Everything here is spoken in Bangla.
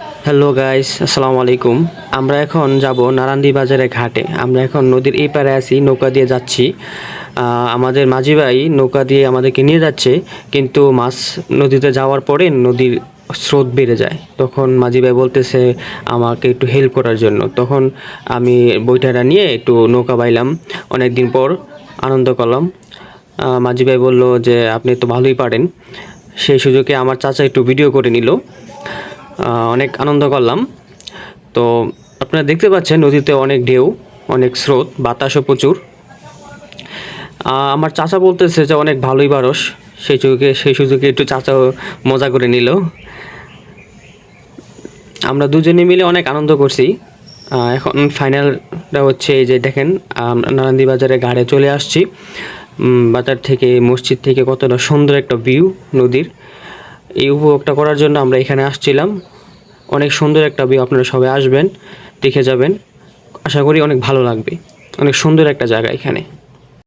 হ্যালো গাইস আসসালামু আলাইকুম আমরা এখন যাব নারান্দি বাজারের ঘাটে। আমরা এখন নদীর এই পারে আছি, নৌকা দিয়ে যাচ্ছি। আমাদের মাঝি ভাই নৌকা দিয়ে আমাদেরকে নিয়ে যাচ্ছে, কিন্তু মাছ নদীতে যাওয়ার পরে নদীর স্রোত বেড়ে যায়। তখন মাঝি ভাই বলতেছে আমাকে একটু হেল্প করার জন্য। তখন আমি বইটারা নিয়ে একটু নৌকা বাইলাম। অনেক দিন পর আনন্দ করলাম। মাঝি ভাই বলল যে, আপনি তো ভালোই পারেন। সেই সুযোগে আমার চাচা একটু ভিডিও করে নিল। অনেক আনন্দ করলাম। তো আপনারা দেখতে পাচ্ছেন নদীতে অনেক ঢেউ, অনেক স্রোত, বাতাসও প্রচুর। আমার চাচা বলতেছে যে অনেক ভালোই বারস। সেই যুগে সেই সুযোগে একটু চাচাও মজা করে নিল। আমরা দুজনে মিলে অনেক আনন্দ করছি। এখন ফাইনালটা হচ্ছে এই যে দেখেন নারান্দি বাজারে গাড়ে চলে আসছি। বাজার থেকে, মসজিদ থেকে কতটা সুন্দর একটা ভিউ নদীর। এই উপভোগটা করার জন্য আমরা এখানে আসছিলাম। অনেক সুন্দর একটা ভিউ আপনারা সবাই আসবেন, দেখে যাবেন। আশা করি অনেক ভালো লাগবে। অনেক সুন্দর একটা জায়গা এখানে।